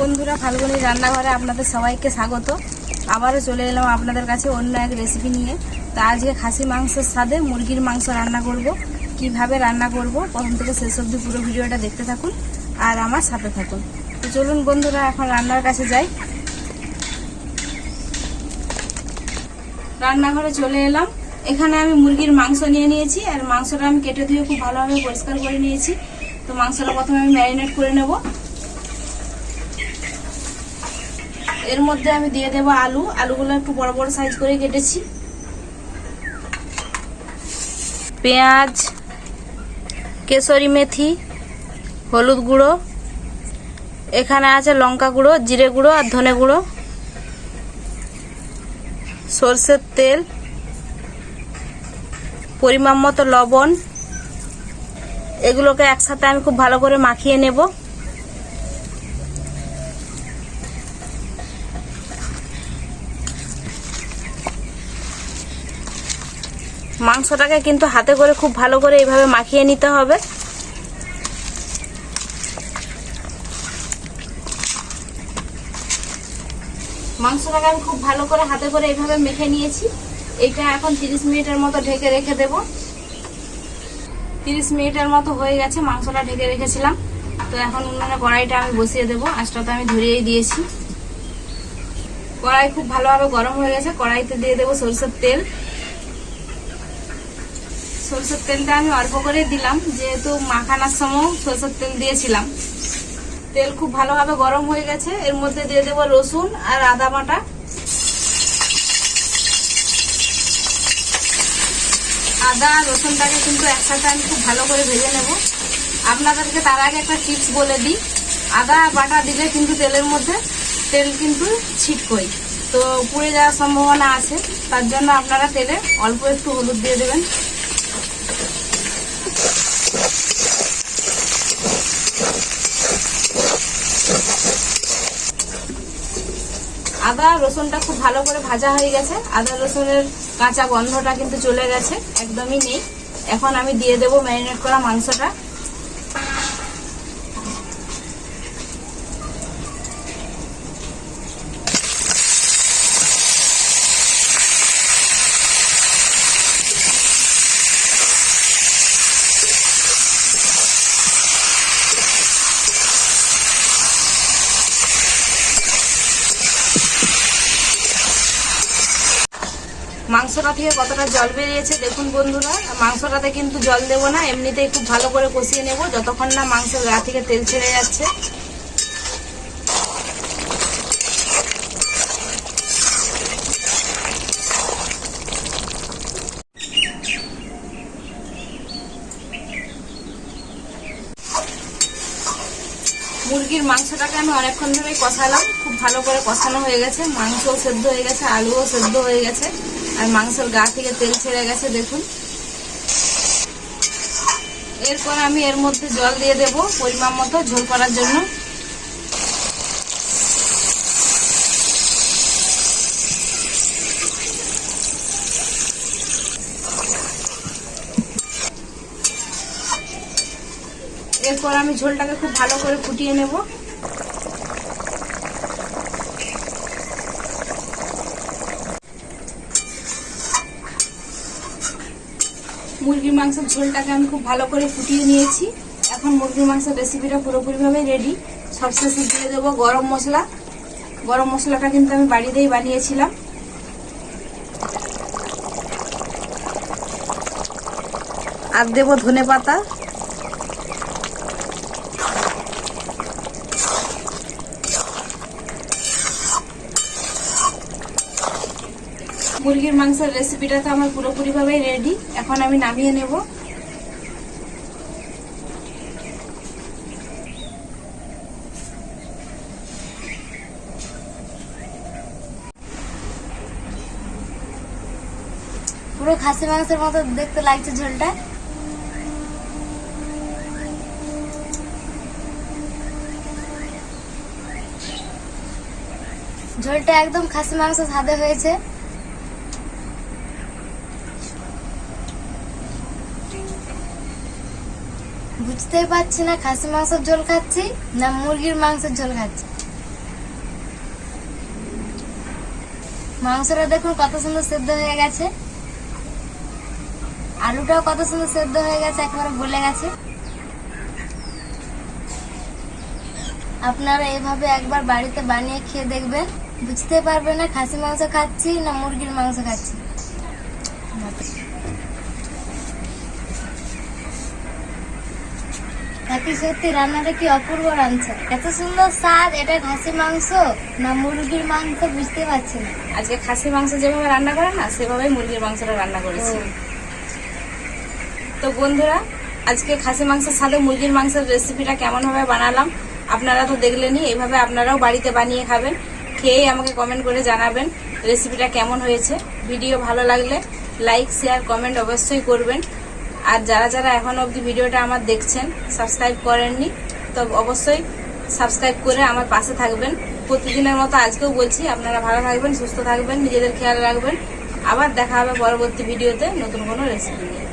বন্ধুরা ফাল্গুনি রান্নাঘরে আপনাদের সবাইকে স্বাগত। আবারও চলে এলাম আপনাদের কাছে অন্য এক রেসিপি নিয়ে। তা আজকে খাসি মাংসের সাথে মুরগির মাংস রান্না করব। কীভাবে রান্না করব, প্রথম থেকে শেষ অবধি পুরো ভিডিওটা দেখতে থাকুন আর আমার সাথে থাকুন। তো চলুন বন্ধুরা, এখন রান্নার কাছে যাই। রান্নাঘরে চলে এলাম। এখানে আমি মুরগির মাংস নিয়ে নিয়েছি। আর মাংসটা আমি কেটে ধুয়ে খুব ভালোভাবে পরিষ্কার করে নিয়েছি। তো মাংসটা প্রথমে আমি ম্যারিনেট করে নেব। এর মধ্যে আমি দিয়ে দেবো আলু। আলুগুলো একটু বড় বড় সাইজ করে কেটেছি। পেঁয়াজ, কেশরি মেথি, হলুদ গুঁড়ো, এখানে আছে লঙ্কা গুঁড়ো, জিরে গুঁড়ো আর ধনে গুঁড়ো। সর্ষের তেল, পরিমাণ মতো লবণ। এগুলোকে একসাথে আমি খুব ভালো করে মাখিয়ে নেব। মাংসটাকে কিন্তু হাতে করে খুব ভালো করে এইভাবে মাখিয়ে নিতে হবে। মাংসটাকে আমি খুব ভালো করে হাতে করে এইভাবে মেখে নিয়েছি। এটা এখন 30 মিনিটের মতো ঢেকে রেখে দেব। 30 মিনিটের মতো হয়ে গেছে মাংসটা ঢেকে রেখেছিলাম। তো এখন উনুনে কড়াইটা আমি বসিয়ে দেব। আঁচটা তো আমি ধরিয়েই দিয়েছি। কড়াই খুব ভালোভাবে গরম হয়ে গেছে। কড়াইতে দিয়ে দেবো সরষের তেল। সরষের তেলটা আমি অল্প করে দিলাম, যেহেতু মাখানোর সময় সরষের তেল দিয়েছিলাম। তেল খুব ভালোভাবে গরম হয়ে গেছে, এর মধ্যে দিয়ে দেবো রসুন আর আদা বাটা। আদা রসুনটাকে কিন্তু একসাথে আমি খুব ভালো করে ভেজে নেব। আপনাদেরকে তার আগে একটা টিপস বলে দিই, আদা বাটা দিলে কিন্তু তেলের মধ্যে তেল কিন্তু ছিটকই তো পুড়ে যাওয়ার সম্ভাবনা আছে, তার জন্য আপনারা তেলে অল্প একটু হলুদ দিয়ে দেবেন। আদা রসুনটা খুব ভালো করে ভাজা হয়ে গেছে। আদা রসুনের কাঁচা গন্ধটা কিন্তু চলে গেছে, একদমই নেই। এখন আমি দিয়ে দেব ম্যারিনেট করা মাংসটা। মাংসটা থেকে কতটা জল বেরিয়েছে দেখুন বন্ধুরা, মাংসটাতে কিন্তু জল দেব না, এমনিতেই খুব ভালো করে কষিয়ে নেব, যতক্ষণ না মাংসের গা থেকে তেল ছেড়ে যাচ্ছে। মুরগির মাংসটাকে আমি অনেকক্ষণ ধরে কষালাম, খুব ভালো করে কষানো হয়ে গেছে, মাংসও সেদ্ধ হয়ে গেছে, আলুও সেদ্ধ হয়ে গেছে। আর মাংসের গা থেকে তেল ছেড়ে গেছে, দেখুন। এরপর আমি এর মধ্যে জল দিয়ে দেব পরিমাণ মতো ঝোল করার জন্য। এরপর আমি ঝোলটাকে খুব ভালো করে ফুটিয়ে নেব। মুরগির মাংসের ঝোলটাকে আমি খুব ভালো করে ফুটিয়ে নিয়েছি। এখন মুরগির মাংসের রেসিপিটা পুরোপুরিভাবে রেডি সবশেষে দিয়ে দেবো গরম মশলা। গরম মশলাটা কিন্তু আমি বাড়িতেই বানিয়েছিলাম। আর দেবো ধনে পাতা মুরগির মাংসের রেসিপিটা তো আমার পুরোপুরিভাবে রেডি এখন আমি নামিয়ে নেব। পুরো খাসি মাংসের মতো দেখতে লাগছে ঝোলটা। ঝোলটা একদম খাসি মাংস সাদে হয়েছে। বুঝতে পারছি না, খাসি মাংসের ঝোল খাচ্ছি না মুরগির মাংসের ঝোল খাচ্ছি? মাংসটা দেখুন কত সুন্দর সেদ্ধ হয়ে গেছে। আলুটাও কত সুন্দর সেদ্ধ হয়ে গেছে, একেবারে গলে গেছে। আপনারা এভাবে একবার বাড়িতে বানিয়ে খেয়ে দেখবেন। বুঝতে পারবেন না খাসি মাংস খাচ্ছি না মুরগির মাংস খাচ্ছি। সত্যি সত্যি রান্নাটা কি অপূর্ব রাঁধছে। এত সুন্দর স্বাদ এটা খাসি মাংস? না মুরগির মাংস বুঝতে পারছি না। আজকে খাসি মাংস যেভাবে রান্না করে না সেভাবেই মুরগির মাংসটা রান্না করেছি। তো বন্ধুরা আজকে খাসি মাংসের সাথে মুরগির মাংসের রেসিপিটা কেমনভাবে বানালাম। আপনারা তো দেখলেনই এইভাবে আপনারাও বাড়িতে বানিয়ে খাবেন। খেয়েই আমাকে কমেন্ট করে জানাবেন রেসিপিটা কেমন হয়েছে। ভিডিও ভালো লাগলে লাইক শেয়ার কমেন্ট অবশ্যই করবেন। আর যারা যারা এখন অবধি ভিডিওটা আমার দেখছেন সাবস্ক্রাইব করেননি, তো অবশ্যই সাবস্ক্রাইব করে আমার পাশে থাকবেন। প্রতিদিনের মতো আজকেও বলছি, আপনারা ভালো থাকবেন, সুস্থ থাকবেন, নিজেদের খেয়াল রাখবেন। আবার দেখা হবে পরবর্তী ভিডিওতে নতুন কোনো রেসিপি নিয়ে।